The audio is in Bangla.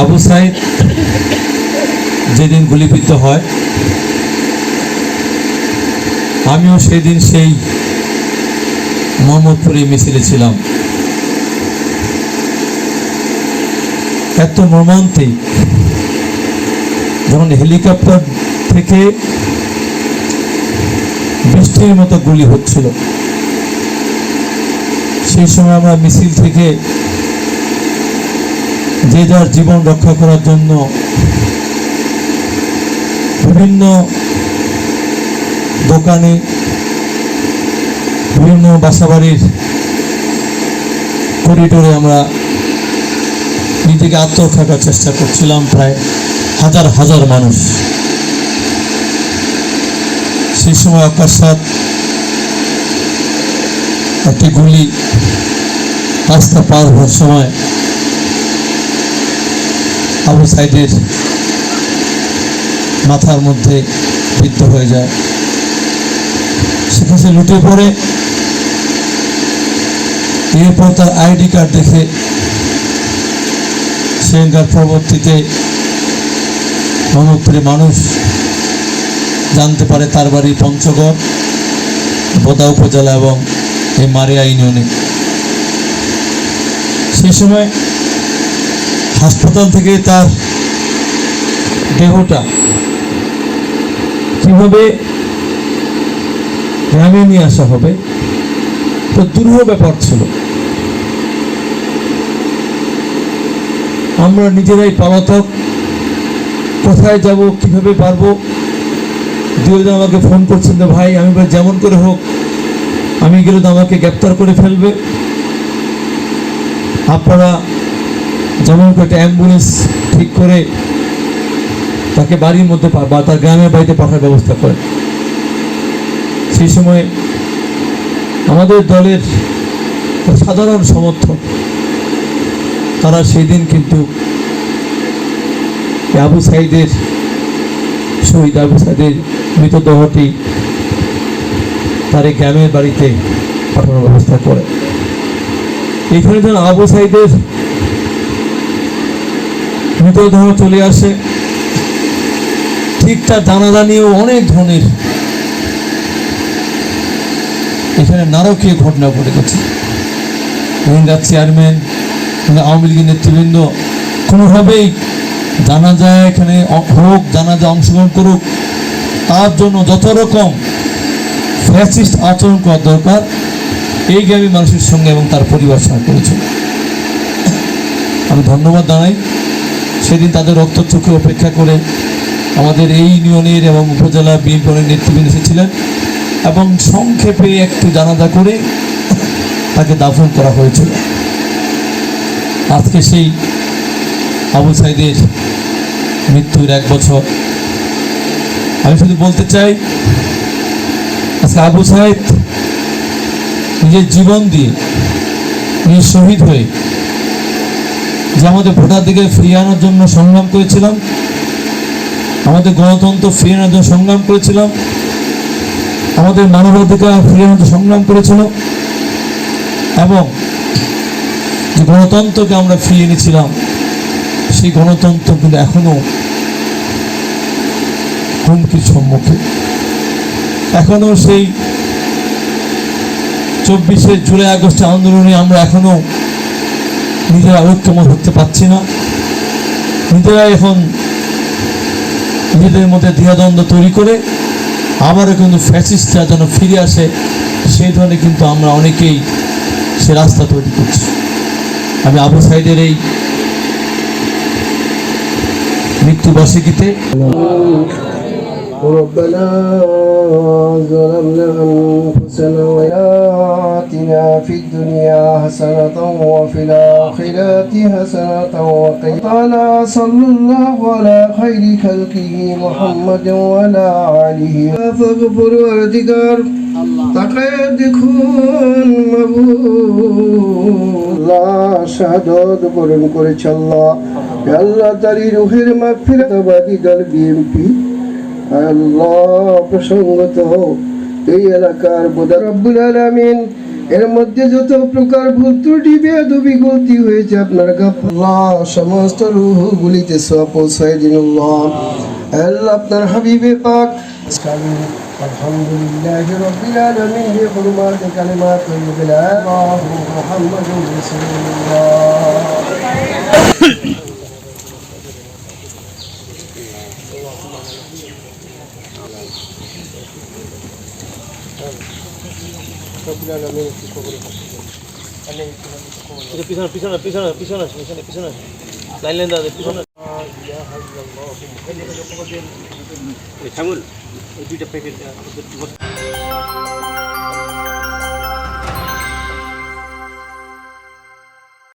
আবু সাইদ যেদিন গুলিবিদ্ধ হয়, আমিও সেদিন সেই মোহাম্মদপুরে মিছিলে ছিলাম। এত মর্মান্তিক, যখন হেলিকপ্টার থেকে বৃষ্টির মতো গুলি হচ্ছিল, সেই সময় আমরা মিছিল থেকে যে যার জীবন রক্ষা করার জন্য বিভিন্ন দোকানে, বিভিন্ন বাসাবাড়ির করিডোরে আমরা নিজেকে আত্মরক্ষা করার চেষ্টা করছিলাম, প্রায় হাজার হাজার মানুষ। সেই সময় অকস্মাৎ একটি গুলি রাস্তা পার হওয়ার সময় আবু সাইডের মাথার মধ্যে বিদ্ধ হয়ে যায়। সেখানে লুটে পড়ে। এরপর তার আইডি কার্ড দেখে সেখানকার পরবর্তীতে মোহাম্মদপুরে মানুষ জানতে পারে তার বাড়ি পঞ্চগড়, বোদা উপজেলা এবং এই মারিয়া ইউনিয়নে। সেই সময় হাসপাতাল থেকে তার দেহটা কীভাবে গ্রামে নিয়ে আসা হবে, তো দুরূহ ব্যাপার ছিল। আমরা নিজেরাই পলাতক, কোথায় যাব, কীভাবে পারব? দুজন আমাকে ফোন করছেন ভাই, আমি যেমন করে হোক, আমি গেলে তো আমাকে গ্রেপ্তার করে ফেলবে। আপনারা যেমন করে একটা অ্যাম্বুলেন্স ঠিক করে তাকে বাড়ির মধ্যে বা তার গ্রামের বাড়িতে পাঠার ব্যবস্থা করেন সেই সময় আমাদের দলের সাধারণ সমর্থক, তারা সেই দিন কিন্তু আবু সাইদের শহীদ, আবু সাইদের মৃতদেহটি তার গ্রামের বাড়িতে পাঠানোর ব্যবস্থা করে। এখানে যেন আবু সাইদের মৃতদেহ চলে আসে। ঠিক তার জানালা নিয়েও অনেক ধরনের। এখানে নারকীয় ঘটনা ঘটে গেছে। রোহিঙ্গার চেয়ারম্যান আওয়ামী লীগের নেতৃবৃন্দ কোনোভাবেই জানা যায় এখানে হোক, জানা যায় অংশগ্রহণ করুক, তার জন্য যত রকম ফ্যাসিস্ট আচরণ করা দরকার, এই গ্রামী মানুষের সঙ্গে এবং তার পরিবার সঙ্গে করেছে। আমি ধন্যবাদ জানাই। সেদিন তাদের রক্ত চোখে অপেক্ষা করে আমাদের এই ইউনিয়নের এবং উপজেলা বিএনপির নেতৃবৃন্দ এসেছিলেন এবং সংক্ষেপে একটু জানাজা করে তাকে দাফন করা হয়েছিল আজকে সেই আবু সাইদের মৃত্যুর এক বছর। আমি শুধু বলতে চাই, আজকে আবু সাইদ নিজের জীবন দিয়ে নিজে শহীদ হয়ে যে আমাদের ভোটার দিকে ফিরিয়ে আনার জন্য সংগ্রাম করেছিলাম। আমাদের গণতন্ত্র ফিরিয়ে আনার জন্য সংগ্রাম করেছিলাম। আমাদের মানবাধিকার ফিরিয়ে আনার জন্য সংগ্রাম করেছিল। এবং যে গণতন্ত্রকে আমরা ফিরিয়ে এনেছিলাম, সেই গণতন্ত্র কিন্তু এখনও হুমকির সম্মুখে। এখনও সেই চব্বিশে জুলাই আগস্টে আন্দোলনে আমরা এখনও নিজেরা ঐক্যমত হতে পারছি না। নিজেরা এখন নিজেদের মধ্যে দ্বিধাদ্বন্দ্ব তৈরি করে আবারও কিন্তু ফ্যাসিস্টরা যেন ফিরে আসে, সেই ধরনের কিন্তু আমরা অনেকেই সে রাস্তা তৈরি করছি। আমি আবু সাইদের এই মৃত্যুবার্ষিকীতে ربنا ظلمنا أنفسنا وآتنا في الدنيا حسنة وفي الآخرة حسنة وقنا صلى الله على خير خلقه محمد وعلى آله فاغفر وارتقار তাকায় দেখুন আল্লাহ শাহাদত বরণ করেছে আল্লাহ হে আল্লাহ তারি রুহের মাগফিরাতবাদী দল বিএনপি আল্লাহ প্রসঙ্গত এই এলাকার বোদা রব্বুল আলামিন এর মধ্যে যত প্রকার ভুল ত্রুটি বেয়াদবি গলতি হয়েছে আপনার গাফাল্লাহ সমস্ত রুহগুলিতে সব পৌঁছায় দিন আল্লাহ। আপনার হাবিবে পাক। আলহামদুলিল্লাহ রব্বিল আলামিন কালিমাত তাইয়্যিবাত মুহাম্মাদুর রাসূলুল্লাহ। আলামিন কি কবুল এটা পিছনে পিছনে পিছনে পিছনে আসে, পিছনে পিছনে আসে। লাইন লাইন দাদা পিছনে ওই দুইটা প্যাকেট